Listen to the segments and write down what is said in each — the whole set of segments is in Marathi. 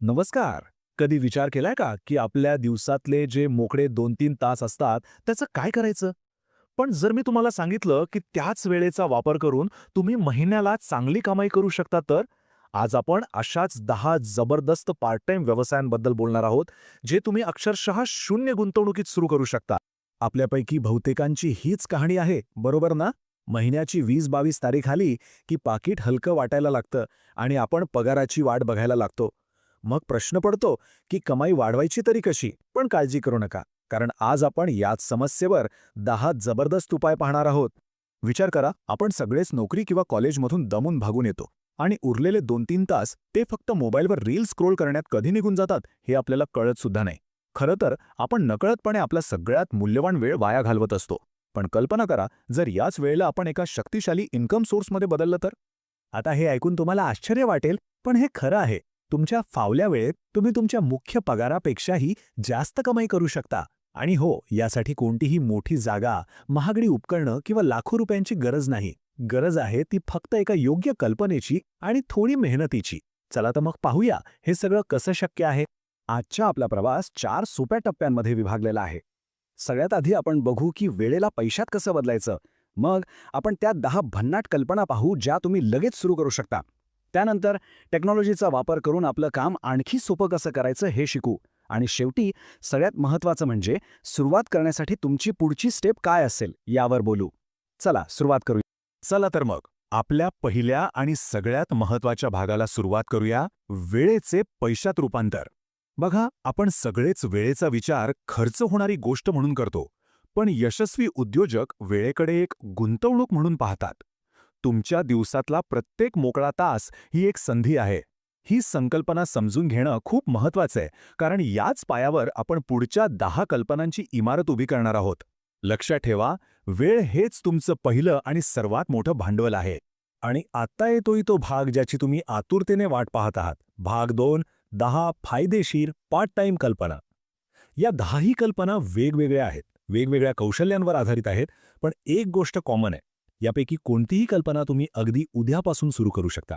नमस्कार. कधी विचार केलाय का की आपल्या दिवसातले जे मोकळे दोन तीन तास असतात त्याचं काय करायचं? पण जर मी तुम्हाला सांगितलं की त्याच वेळेचा वापर करून तुम्ही महिन्याला चांगली कमाई करू शकता तर? आज आपण अशाच दहा जबरदस्त पार्ट टाइम व्यवसायांबद्दल बोलणार आहोत जे तुम्ही अक्षरशः शून्य गुंतवणुकीत सुरू करू शकता. आपल्यापैकी बहुतेकांची हीच कहाणी आहे बरोबर ना? महिन्याची वीस बावीस तारीख आली की पाकिट हलकं वाटायला लागतं आणि आपण पगाराची वाट बघायला लागतो. मग प्रश्न पडतो की कमाई वाढवायची तरी कशी? पण काळजी करू नका कारण आज आपण याच समस्येवर दहा जबरदस्त उपाय पाहणार आहोत. विचार करा आपण सगळेच नोकरी किंवा कॉलेजमधून दमून भागून येतो आणि उरलेले दोन तीन तास ते फक्त मोबाईलवर रील स्क्रोल करण्यात कधी निघून जातात हे आपल्याला कळत सुद्धा नाही. खरं तर आपण नकळतपणे आपला सगळ्यात मूल्यवान वेळ वाया घालवत असतो. पण कल्पना करा जर याच वेळेला आपण एका शक्तिशाली इन्कम सोर्समध्ये बदललं तर? आता हे ऐकून तुम्हाला आश्चर्य वाटेल पण हे खरं आहे. तुमच्या फावल्या वेळेत तुम्ही तुमच्या मुख्य पगारापेक्षाही जास्त कमाई करू शकता. आणि हो यासाठी कोणतीही मोठी जागा महागडी उपकरणं किंवा लाखो रुपयांची गरज नाही. गरज आहे ती फक्त एका योग्य कल्पनेची आणि थोडी मेहनतीची. चला तर मग पाहूया हे सगळं कसं शक्य आहे. आजचा आपला प्रवास चार सोप्या टप्प्यांमध्ये विभागलेला आहे. सगळ्यात आधी आपण बघू की वेळेला पैशात कसं बदलायचं. मग आपण त्या दहा भन्नाट कल्पना पाहू ज्या तुम्ही लगेच सुरू करू शकता. त्यानंतर टेक्नॉलॉजीचा वापर करून आपलं काम आणखी सोपं कसं करायचं हे शिकू. आणि शेवटी सगळ्यात महत्त्वाचं म्हणजे सुरुवात करण्यासाठी तुमची पुढची स्टेप काय असेल यावर बोलू. चला सुरुवात करू चला तर मग आपल्या पहिल्या आणि सगळ्यात महत्त्वाच्या भागाला सुरुवात करूया वेळेचे पैशात रूपांतर. बघा आपण सगळेच वेळेचा विचार खर्च होणारी गोष्ट म्हणून करतो पण यशस्वी उद्योजक वेळेकडे एक गुंतवणूक म्हणून पाहतात. तुमच्या दिवसातला प्रत्येक मोकळा तास ही एक संधी आहे. ही संकल्पना समजून घेणं खूप महत्वाचं आहे कारण याच पायावर आपण पुढच्या दहा कल्पनांची इमारत उभी करणार आहोत. लक्षात ठेवा वेळ हेच तुमचं पहिलं आणि सर्वात मोठं भांडवल आहे. आणि आत्ता येतोय तो भाग ज्याची तुम्ही आतुरतेने वाट पाहत आहात. भाग दोन दहा फायदेशीर पार्ट टाइम कल्पना. या दहाही कल्पना वेगवेगळ्या आहेत वेगवेगळ्या कौशल्यांवर आधारित आहेत पण एक गोष्ट कॉमन आहे. यापैकी कोणतीही कल्पना तुम्ही अगदी उद्यापासून सुरू करू शकता.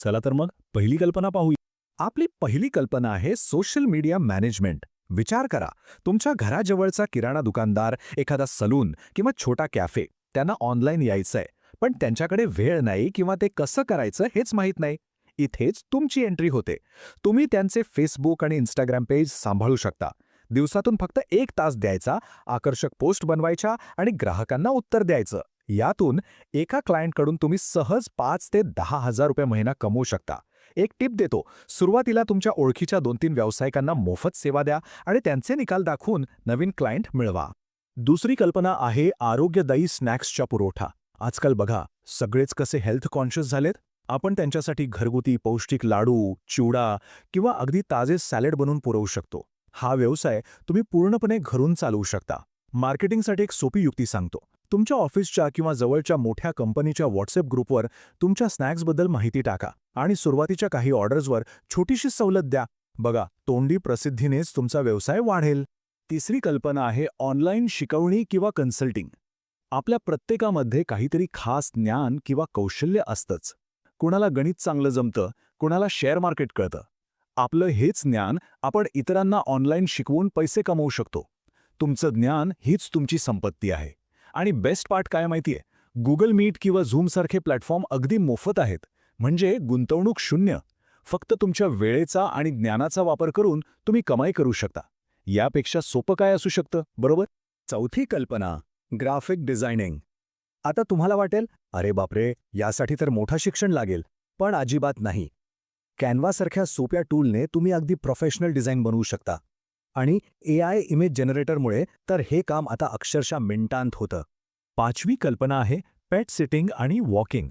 चला तर मग पहिली कल्पना पाहूया. आपली पहिली कल्पना आहे सोशल मीडिया मॅनेजमेंट. विचार करा तुमच्या घराजवळचा किराणा दुकानदार एखादा सलून किंवा छोटा कॅफे त्यांना ऑनलाईन यायचंय पण त्यांच्याकडे वेळ नाही किंवा ते कसं करायचं हेच माहीत नाही. इथेच तुमची एंट्री होते. तुम्ही त्यांचे फेसबुक आणि इंस्टाग्राम पेज सांभाळू शकता. दिवसातून फक्त एक तास द्यायचा आकर्षक पोस्ट बनवायच्या आणि ग्राहकांना उत्तर द्यायचं. यातून एका क्लायंटकडून तुम्ही सहज पाच ते दहा हजार रुपये महिना कमवू शकता. एक टिप देतो सुरुवातीला तुमच्या ओळखीच्या दोन तीन व्यावसायिकांना मोफत सेवा द्या आणि त्यांचे निकाल दाखवून नवीन क्लायंट मिळवा. दुसरी कल्पना आहे आरोग्यदायी स्नॅक्सचा पुरवठा. आजकाल बघा सगळेच कसे हेल्थ कॉन्शियस झालेत. आपण त्यांच्यासाठी घरगुती पौष्टिक लाडू चिवडा किंवा अगदी ताजे सॅलेड बनवून पुरवू शकतो. हा व्यवसाय तुम्ही पूर्णपणे घरून चालवू शकता. मार्केटिंगसाठी एक सोपी युक्ती सांगतो. तुमच्या ऑफिसच्या किंवा जवळच्या मोठ्या कंपनीच्या व्हॉट्सअप ग्रुपवर तुमच्या स्नॅक्सबद्दल माहिती टाका आणि सुरुवातीच्या काही ऑर्डर्सवर छोटीशी सवलत द्या. बघा तोंडी प्रसिद्धीनेच तुमचा व्यवसाय वाढेल. तिसरी कल्पना आहे ऑनलाईन शिकवणी किंवा कन्सल्टिंग. आपल्या प्रत्येकामध्ये काहीतरी खास ज्ञान किंवा कौशल्य असतंच. कुणाला गणित चांगलं जमतं कुणाला शेअर मार्केट कळतं. आपलं हेच ज्ञान आपण इतरांना ऑनलाईन शिकवून पैसे कमवू शकतो. तुमचं ज्ञान हीच तुमची संपत्ती आहे. आणि बेस्ट पार्ट काय माहितीये? गुगल मीट किंवा झूमसारखे प्लॅटफॉर्म अगदी मोफत आहेत. म्हणजे गुंतवणूक शून्य. फक्त तुमच्या वेळेचा आणि ज्ञानाचा वापर करून तुम्ही कमाई करू शकता. यापेक्षा सोपं काय असू शकतं? बरोबर? चौथी कल्पना ग्राफिक डिझायनिंग. आता तुम्हाला वाटेल अरे बापरे यासाठी तर मोठं शिक्षण लागेल पण अजिबात नाही. कॅनवासारख्या सोप्या टूलने तुम्ही अगदी प्रोफेशनल डिझाईन बनवू शकता. आणि ए आय इमेज जनरेटरमुळे तर हे काम आता अक्षरशः मिनिटांत होतं. पाचवी कल्पना आहे पेट सिटिंग आणि वॉकिंग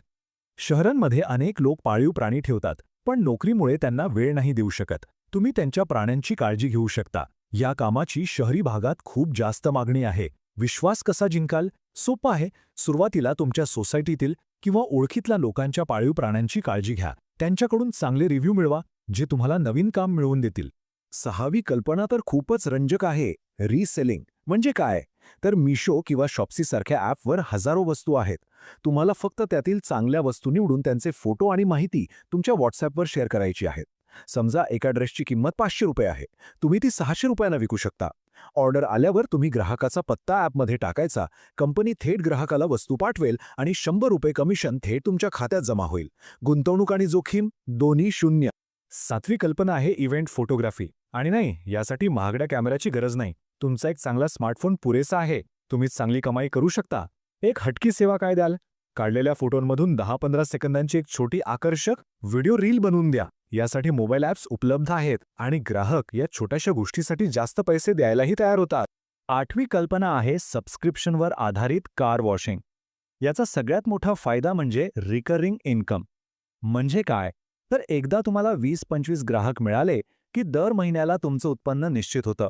शहरांमध्ये अनेक लोक पाळीव प्राणी ठेवतात पण नोकरीमुळे त्यांना वेळ नाही देऊ शकत. तुम्ही त्यांच्या प्राण्यांची काळजी घेऊ शकता. या कामाची शहरी भागात खूप जास्त मागणी आहे. विश्वास कसा जिंकाल? सोपं आहे. सुरुवातीला तुमच्या सोसायटीतील किंवा ओळखीतल्या लोकांच्या पाळीव प्राण्यांची काळजी घ्या. त्यांच्याकडून चांगले रिव्ह्यू मिळवा जे तुम्हाला नवीन काम मिळवून देतील. सहावी कल्पना तर खूपच रंजक आहे. रिसेलिंग म्हणजे काय? तर मिशो किंवा शॉप्सी सारख्या ॲपवर हजारो वस्तू आहेत. तुम्हाला फक्त त्यातील चांगल्या वस्तू निवडून त्यांचे फोटो आणि माहिती तुमच्या व्हॉट्सॲपवर शेअर करायची आहेत. समजा एका ड्रेसची किंमत पाचशे रुपये आहे. तुम्ही ती सहाशे रुपयांना विकू शकता. ऑर्डर आल्यावर तुम्ही ग्राहकाचा पत्ता ॲपमध्ये टाकायचा. कंपनी थेट ग्राहकाला वस्तू पाठवेल आणि शंभर रुपये कमिशन थेट तुमच्या खात्यात जमा होईल. गुंतवणूक आणि जोखीम दोन्ही शून्य. सातवी कल्पना आहे इव्हेंट फोटोग्राफी. आणि नाही यासाठी महागड्या कॅमेऱ्याची गरज नाही. तुमचा एक चांगला स्मार्टफोन पुरेसा आहे. तुम्ही चांगली कमाई करू शकता. एक हटकी सेवा काय द्याल? काढलेल्या फोटोंमधून दहा पंधरा सेकंदांची एक छोटी आकर्षक व्हिडिओ रील बनवून द्या. यासाठी मोबाईल ॲप्स उपलब्ध आहेत आणि ग्राहक या छोट्याशा गोष्टीसाठी जास्त पैसे द्यायलाही तयार होतात. आठवी कल्पना आहे सबस्क्रिप्शनवर आधारित कार वॉशिंग. याचा सगळ्यात मोठा फायदा म्हणजे रिकरिंग इन्कम म्हणजे काय? तर एकदा तुम्हाला वीस पंचवीस ग्राहक मिळाले की दर महिन्याला तुमचं उत्पन्न निश्चित होतं.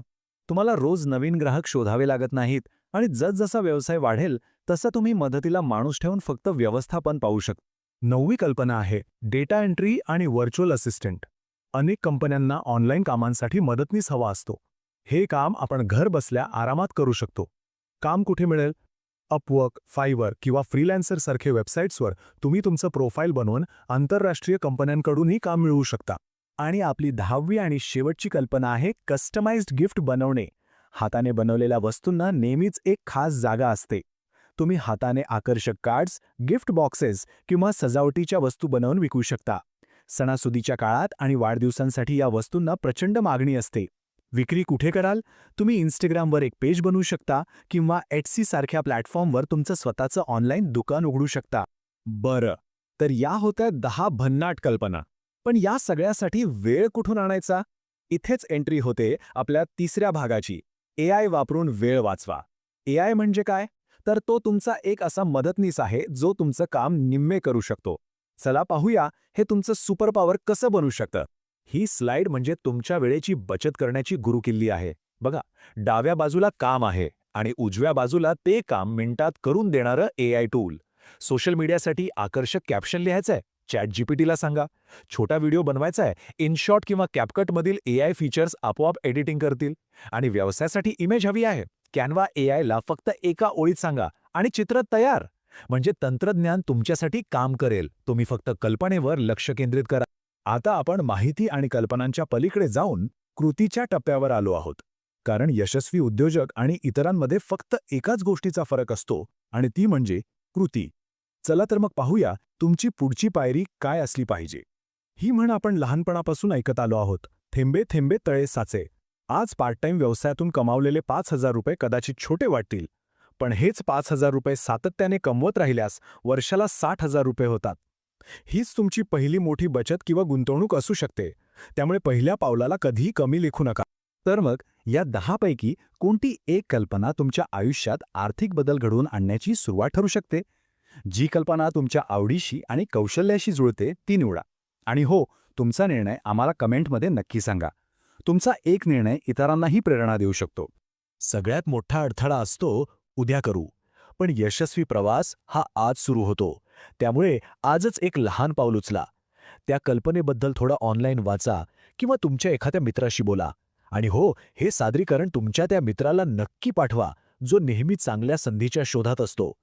तुम्हाला रोज नवीन ग्राहक शोधावे लागत नाहीत आणि जसजसा व्यवसाय वाढेल तसं तुम्ही मदतीला माणूस ठेवून फक्त व्यवस्थापन पाहू शकता नववी कल्पना आहे डेटा एंट्री आणि व्हर्च्युअल असिस्टंट. अनेक कंपन्यांना ऑनलाईन कामांसाठी मदतनीस हवा असतो. हे काम आपण घर बसल्या आरामात करू शकतो. काम कुठे मिळेल? अपवर्क फायवर किंवा फ्रीलॅन्सरसारखे वेबसाईट्सवर तुम्ही तुमचं प्रोफाईल बनवून आंतरराष्ट्रीय कंपन्यांकडूनही काम मिळवू शकता. आणि आपली दहावी आणि शेवटची कल्पना आहे कस्टमाइज्ड गिफ्ट बनवणे. हाताने बनवलेल्या वस्तूंना नेहमीच एक खास जागा असते. तुम्ही हाताने आकर्षक कार्ड्स गिफ्ट बॉक्सेस किंवा सजावटीच्या वस्तू बनवून विकू शकता. सणासुदीच्या काळात आणि वाढदिवसांसाठी या वस्तूंना प्रचंड मागणी असते. विक्री कुठे कराल? तुम्ही इन्स्टाग्रामवर एक पेज बनवू शकता किंवा एटसी सारख्या प्लॅटफॉर्मवर तुमचं स्वतःचं ऑनलाईन दुकान उघडू शकता. बरं तर या होत्या दहा भन्नाट कल्पना. पण या सगळ्यासाठी वेळ कुठून आणायचा? इथेच एंट्री होते आपल्या तिसऱ्या भागाची. एआय वापरून वेळ वाचवा. एआय म्हणजे काय? तर तो तुमचा एक असा मदतनीस आहे जो तुमचं काम निम्मे करू शकतो. चला पाहूया हे तुमचं सुपर पॉवर कसं बनू शकतं. ही स्लाइड म्हणजे तुमच्या वेळेची बचत करण्याची गुरुकिल्ली आहे. बघा डाव्या बाजूला काम आहे आणि उजव्या बाजूला ते काम मिनिटात करून देणारं एआय टूल सोशल मीडियासाठी आकर्षक कॅप्शन लिहायचंय. चॅट जीपीटीला सांगा. छोटा व्हिडिओ बनवायचा आहे इनशॉट किंवा कॅपकटमधील एआय फीचर्स आपोआप एडिटिंग करतील. आणि व्यवसायासाठी इमेज हवी आहे. कॅनवा एआयला फक्त एका ओळीत सांगा आणि चित्र तयार. म्हणजे तंत्रज्ञान तुमच्यासाठी काम करेल. तुम्ही फक्त कल्पनेवर लक्ष केंद्रित करा. आता आपण माहिती आणि कल्पनांच्या पलीकडे जाऊन कृतीच्या टप्प्यावर आलो आहोत. कारण यशस्वी उद्योजक आणि इतरांमध्ये फक्त एकाच गोष्टीचा फरक असतो. आणि ती म्हणजे कृती. चला तर मग पाहूया तुमची पुढची पायरी काय असली पाहिजे. ही म्हण आपण लहानपणापासून ऐकत आलो आहोत. थेंबे थेंबे तळे साचे. आज पार्ट टाइम व्यवसायातून कमावलेले पाच हजार रुपये कदाचित छोटे वाटतील. पण हेच पाच हजार रुपये सातत्याने कमवत राहिल्यास वर्षाला साठ हजार रुपये होतात. हीच तुमची पहिली मोठी बचत किंवा गुंतवणूक असू शकते. त्यामुळे पहिल्या पावलाला कधीही कमी लिखू नका. तर मग या दहापैकी कोणती एक कल्पना तुमच्या आयुष्यात आर्थिक बदल घडवून आणण्याची सुरुवात ठरू शकते? जी कल्पना तुमच्या आवडीशी आणि कौशल्याशी जुळते ती निवडा. आणि हो तुमचा निर्णय आम्हाला कमेंटमध्ये नक्की सांगा. तुमचा एक निर्णय इतरांनाही प्रेरणा देऊ शकतो. सगळ्यात मोठा अडथळा असतो उद्या करू. पण यशस्वी प्रवास हा आज सुरू होतो. त्यामुळे आजच एक लहान पाऊल उचला. त्या कल्पनेबद्दल थोडं ऑनलाईन वाचा किंवा तुमच्या एखाद्या मित्राशी बोला. आणि हो हे सादरीकरण तुमच्या त्या मित्राला नक्की पाठवा जो नेहमी चांगल्या संधीच्या शोधात असतो.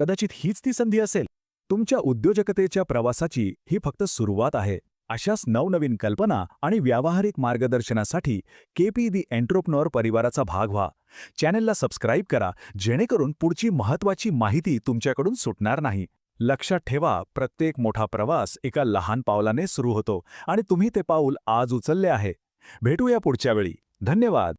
कदाचित हीच ती संधी असेल. तुमच्या उद्योजकतेच्या प्रवासाची ही फक्त सुरुवात आहे. अशाच नवनवीन कल्पना आणि व्यावहारिक मार्गदर्शनासाठी केपी दी एंट्रोप्नॉर परिवाराचा भाग व्हा. चॅनेलला सबस्क्राईब करा जेणेकरून पुढची महत्त्वाची माहिती तुमच्याकडून सुटणार नाही. लक्षात ठेवा प्रत्येक मोठा प्रवास एका लहान पावलाने सुरू होतो आणि तुम्ही ते पाऊल आज उचलले आहे. भेटूया पुढच्या वेळी. धन्यवाद!